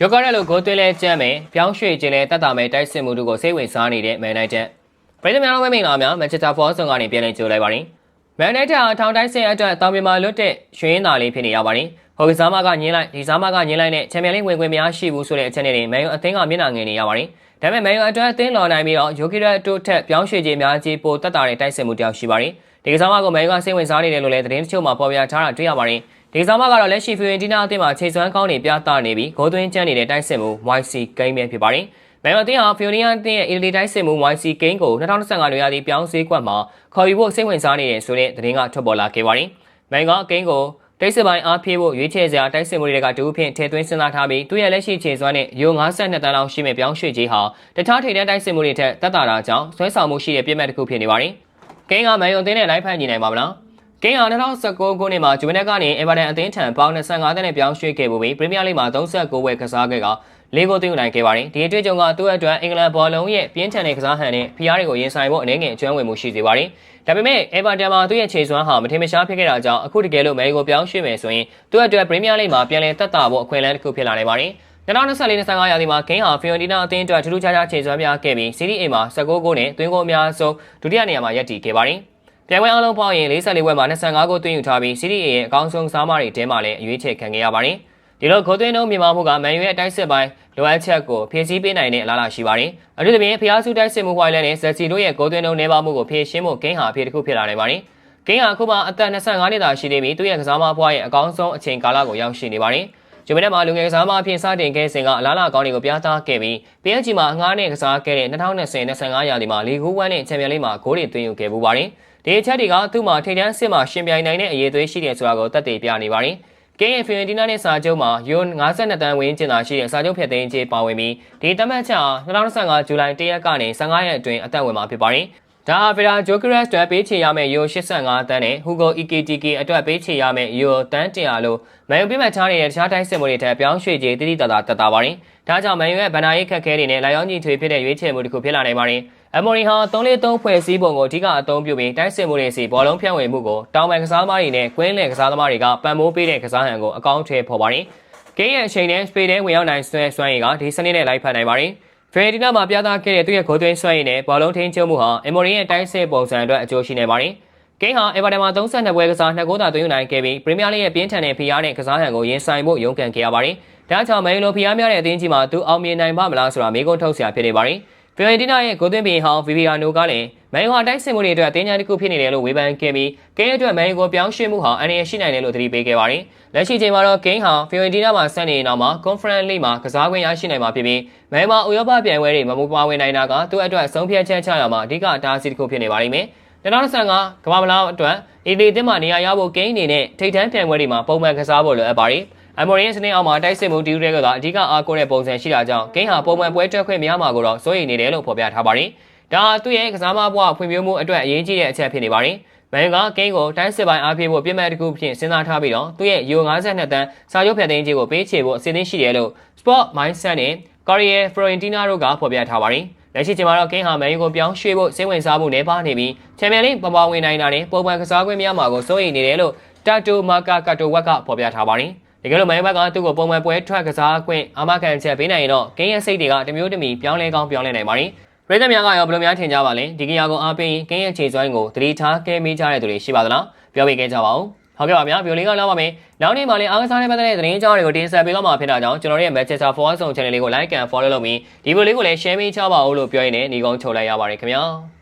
ရော့ကားရက်လိုဂိုးသွင်းလဲကြမ်းမယ်ပြောင်းရွှေ့ခြင်းလဲတတ်တာမယ်တိုက်စစ်မှုတို့ကိုစိတ်ဝင်စားနေတဲ့မန်နိုင်တက်ပြည်သူများလုံးပဲမင်္ဂလာများမန်ချက်စတာဖောဆောင်ကနေပြန်လည်ကြိုလိုက်ပါရင်မန်နိုင်တက်ဟာထောင်တိုင်းစင်အတွက်တောင်ပြမာလွတ်တဲ့ရွှေရင်းသားလေးဖြစ်နေရပါရင်ဟိုကစားမကညင်းလိုက်ဒီစားမကညင်းလိုက်နဲ့ချန်ပီယံလိဝင်ခွင့်များရှိဘူးဆိုတဲ့အချက်နဲ့မန်ယူအသင်းကမျက်နှာငယ်နေရပါရင်ဒါပေမဲ့မန်ယူအတွက်အသင်းလော်နိုင်ပြီးတော့ယိုကီရက်တိုးထက်ပြောင်းရွှေ့ခြင်းများကြီးပိုတက်တာတဲ့တိုက်စစ်မှုတယောက်ရှိပါရင်ဒီကစားမကိုမန်ယူကစိတ်ဝင်စားနေတယ်လို့လည်းသတင်းတချို့မှာပေါ်ပြထားတာတွေ့ရပါရင် ဒီစားမကတော့လက်ရှိဖီရင်တီနာအသင်းမှာခြေစွမ်းကောင်းနေပြသနေပြီးဂိုးသွင်းကျန်းနေတဲ့တိုက်စစ်မှု YC ဂိမ်းပဲဖြစ်ပါတယ်။မန်ယူအသင်းဟာဖီယိုနီယာအသင်းရဲ့အီတလီတိုက်စစ်မှု YC ဂိမ်းကို2025လွန်ရာသီပြောင်းစည်းကွက်မှာခေါ်ယူဖို့စိတ်ဝင်စားနေတဲ့ဆိုတဲ့သတင်းကထွက်ပေါ်လာခဲ့ပါတယ်။မန်ယူကဂိမ်းကိုတိတ်စစ်ပိုင်းအားဖြည့်ဖို့ရွေးချယ်စရာတိုက်စစ်မှုတွေကတူဖြင့်ထည့်သွင်းစဉ်းစားထားပြီးသူ့ရဲ့လက်ရှိခြေစွမ်းနဲ့ယို52တန်းလောက်ရှိမဲ့ပြောင်းရွှေ့ကြီးဟာတခြားထိပ်တန်းတိုက်စစ်မှုတွေထက်တက်တာတာကြောင့်ဆွဲဆောင်မှုရှိတဲ့ပြည့်မဲ့တစ်ခုဖြစ်နေပါတယ်။ဂိမ်းကမန်ယူအသင်းနဲ့လိုက်ဖက်ညီနိုင်ပါမလား။ ဂိမ်းဟာ2019ခုနှစ်မှာဂျူဗန်တက်ကနေအေဗာတန်အသင်းထံပေါင်း25တန်းနဲ့ပြောင်းရွှေ့ခဲ့ပြီးပရီးမီးယားလိမှာ39ဝယ်ကစားခဲ့ကလေးကိုသိမ်းနိုင်ခဲ့ပါတယ်။ဒီအတွေ့အကြုံကသူ့အတွက်အင်္ဂလန်ဘောလုံးရဲ့ပြင်းထန်တဲ့ကစားဟန်နဲ့ဖီးယားတွေကိုရင်ဆိုင်ဖို့အနေငယ်အကျွမ်းဝင်မှုရှိစေပါတယ်။ဒါပေမဲ့အေဗာတန်မှာသူ့ရဲ့ခြေစွမ်းဟာမထင်မရှားဖြစ်ခဲ့တာကြောင့်အခုတကယ်လို့မယ်ကိုပြောင်းရွှေ့မယ်ဆိုရင်သူ့အတွက်ပရီးမီးယားလိမှာပြန်လည်တက်တာဖို့အခွင့်အလမ်းတစ်ခုဖြစ်လာနိုင်ပါတယ်။2024-25ရာသီမှာဂိမ်းဟာဖီယိုဒီနာအသင်းအတွက်ထူးထူးခြားခြားခြေစွမ်းများခဲ့ပြီးစီးရီး A မှာ19ဂိုးနဲ့သွင်းဂိုးအများဆုံးဒုတိယနေရာမှာရပ်တည်ခဲ့ပါတယ်။ ပြိုင်ပွဲအလုံးပေါင်းရင်44ပွဲမှာ25ဂိုးသွင်းယူထားပြီးစီးရီး A ရဲ့အကောင်းဆုံးစားမတွေထဲမှာလည်းအရွေးချယ်ခံခဲ့ရပါတယ်။ဒီလိုဂိုးသွင်းနှုန်းမြန်မာမှုကမန်ယူရဲ့တိုက်စစ်ပိုင်းလိုအပ်ချက်ကိုဖြည့်ဆည်းပေးနိုင်တဲ့အလားအလာရှိပါတယ်။အထူးသဖြင့်ဖျားစုတိုက်စစ်မှုဝိုင်းလဲနဲ့ဇက်စီတို့ရဲ့ဂိုးသွင်းနှုန်းနှဲပါမှုကိုဖြည့်ရှင်းဖို့ဂိမ်းဟာအဖြစ်တစ်ခုဖြစ်လာနိုင်ပါတယ်။ဂိမ်းဟာအခုမှအသက်25နှစ်သာရှိနေပြီးသူ့ရဲ့ကစားမဘွားရဲ့အကောင်းဆုံးအချိန်ကာလကိုရောက်ရှိနေပါတယ်။ ဂျူမီနက်မှာလူငယ်ကစားမအဖြစ်စတင်ခဲ့စဉ်ကအလားအလာကောင်းတွေကိုပြသခဲ့ပြီး PSG မှာအငှားနဲ့ကစားခဲ့တဲ့2020-25ရာသီမှာလီဂူဝမ်နဲ့ချန်ပီယံလိမှာဂိုးတွေသွင်းယူခဲ့ပူပါတယ်။ဒီအချက်တွေကသူ့မှာထိပ်တန်းစစ်မှာရှင်ပြိုင်နိုင်တဲ့အရေးသွေးရှိတယ်ဆိုတာကိုသက်သေပြနေပါတယ်။ကင်းရဲ့ဖီယန်တီနာနဲ့စာချုပ်မှာယွန်52တန်းဝင်းကျင်သာရှိတဲ့စာချုပ်ဖြတ်သိမ်းခြင်းပါဝင်ပြီးဒီတမတ်ချက်ဟာ2025ဇူလိုင်1ရက်ကနေ15ရက်အတွင်းအသက်ဝင်မှာဖြစ်ပါတယ်။ ဒါဟာဗီရာဂျိုကရက်အတွက်ပေးချေရမယ့်ယူ85တန်းနဲ့ဟူဂို EKTK အတွက်ပေးချေရမယ့်ယူတန်း100လို့မန်ယူပြမှတ်ထားနေတဲ့တခြားတိုင်းစစ်မှုတွေထက်ပြောင်းရွှေ့ခြင်းတိတိတသာတက်တာပါတယ်။ဒါကြောင့်မန်ယူရဲ့ဗန်နာရေးခက်ခဲတွေနဲ့လာရောက်ညီထွေဖြစ်တဲ့ရွေးချယ်မှုတစ်ခုဖြစ်လာနိုင်ပါတယ်။အမေရီဟာ3-3ဖွဲ့စည်းပုံကိုအဓိကအသုံးပြုပြီးတိုင်းစစ်မှုတွေစီဘောလုံးဖြန့်ဝေမှုကိုတောင်ပန်ကစားသမားတွေနဲ့ကွင်းလယ်ကစားသမားတွေကပံ့ပိုးပေးတဲ့ကစားဟန်ကိုအကောင့်ထဲပေါ်ပါတယ်။ဂိမ်းရဲ့အချိန်နဲ့စပေတဲ့ဝင်ရောက်နိုင်ဆွဲဆွမ်းရည်ကဒီစနစ်နဲ့လိုက်ဖက်နိုင်ပါတယ်။ ဖရယ်ဒီနာမှာပြသခဲ့တဲ့သူ့ရဲ့ဂိုးသွင်းဆွဲရည်နဲ့ဘောလုံးထိန်းချုပ်မှုဟာအမေရီရဲ့တိုင်းစစ်ပုံစံအတွက်အကျိုးရှိနေပါတယ်။ဂိမ်းဟာအေဗာတန်မှာ32ပွဲကစား2ဂိုးသာသွင်းယူနိုင်ခဲ့ပြီးပရီးမီးယားလိရဲ့ပြင်းထန်တဲ့ဖိအားနဲ့ကစားဟန်ကိုရင်ဆိုင်ဖို့ရုန်းကန်ခဲ့ရပါတယ်။ဒါကြောင့်မန်ယူလိုဖိအားများတဲ့အသင်းကြီးမှာသူအောင်မြင်နိုင်ပါမလားဆိုတာမေးခွန်းထုတ်စရာဖြစ်နေပါတယ်။ဖီယိုရီတီနာရဲ့ဂိုးသွင်းဘီဟောင်းဗီဗီယာနိုကလည်း မန်ယူဟာတိုက်စစ်မှုတွေအတွက်အသင်းကြီးတစ်ခုဖြစ်နေတယ်လို့ဝေဖန်ခဲ့ပြီးဂိမ်းအတွက်မန်ယူကိုပြောင်းရွှေ့မှုဟာအန္တရာယ်ရှိနိုင်တယ်လို့သတိပေးခဲ့ပါတယ်။လက်ရှိချိန်မှာတော့ဂိမ်းဟာဖီယိုရီတီနာမှာဆက်နေနောက်မှာ Conference League မှာကစားခွင့်ရရှိနိုင်မှာဖြစ်ပြီးမန်ယူမှာဥရောပပြိုင်ပွဲတွေမမပါဝင်နိုင်တာကသူ့အတွက်ဆုံးဖြတ်ချက်ချရမှာအဓိကအတားအဆီးတစ်ခုဖြစ်နေပါလိမ့်မယ်။2025ကမ္ဘာမလားအတွက်အီလီတင်မှာနေရာရဖို့ဂိမ်းအနေနဲ့ထိပ်တန်းပြိုင်ပွဲတွေမှာပုံမှန်ကစားဖို့လိုအပ်ပါတယ်။အမေရိကန်စနေအောင်မှာတိုက်စစ်မှုတီးရဲကအဓိကအားကိုးတဲ့ပုံစံရှိတာကြောင့်ဂိမ်းဟာပုံမှန်ပွဲတက်ခွင့်မရမှာကိုတော့စိုးရိမ်နေတယ်လို့ဖော်ပြထားပါတယ်။ ဒါဟာသူ့ရဲ့ကစားမဘဝဖွံ့ဖြိုးမှုအတွက်အရေးကြီးတဲ့အချက်ဖြစ်နေပါတယ်။မန်ကဂိမ်းကိုတိုင်းစစ်ပိုင်းအားဖြည့်ဖို့ပြည့်မဲ့တစ်ခုဖြင့်စဉ်းစားထားပြီးတော့သူ့ရဲ့ U52 တန်းစာချုပ်ဖြတ်သိမ်းခြင်းကိုပေးချေဖို့အစီအစဉ်ရှိတယ်လို့ Sport Mindset နဲ့ Korea Florentina တို့ကဖော်ပြထားပါတယ်။လက်ရှိချိန်မှာတော့ဂိမ်းဟာမန်ယူကိုပြောင်းရွှေ့ဖို့စိတ်ဝင်စားမှုနေပါနေပြီးချန်ပီယံလိပပဝင်နိုင်တာနဲ့ပုံမှန်ကစားခွင့်များမှာကိုစိုးရိမ်နေတယ်လို့တာတိုမာကာကာတိုဝက်ကဖော်ပြထားပါတယ်။တကယ်လို့မန်ယူဘက်ကသူ့ကိုပုံမှန်ပွဲထွက်ကစားခွင့်အာမခံချက်ပေးနိုင်ရင်တော့ဂိမ်းရဲ့စိတ်တွေကတမျိုးတမီပြောင်းလဲကောင်းပြောင်းလဲနိုင်ပါတယ်။ ပြည်သက်များကရောဘယ်လိုများထင်ကြပါလဲဒီကရာကိုအားပေးရင်ဂိမ်းရဲ့ခြေစွမ်းကိုတတိထားကဲမိကြတဲ့သူတွေရှိပါသလားပြောပြခဲ့ကြပါဦးဟုတ်ကဲ့ပါဗျာဗီဒီယိုလေးကလောက်ပါမယ်နောက်နေ့မှလည်းအားကစားနဲ့ပတ်သက်တဲ့သတင်းကြောင်းတွေကိုတင်ဆက်ပေးတော့မှာဖြစ်တာကြောင့်ကျွန်တော်ရဲ့ Manchester Forward Zone Channel လေးကို like and follow လုပ်ပြီးဒီဗီဒီယိုလေးကိုလည်း share ပေးချပါဦးလို့ပြောရင်းနဲ့ညီကုန်းချုပ်လိုက်ရပါတယ်ခင်ဗျာ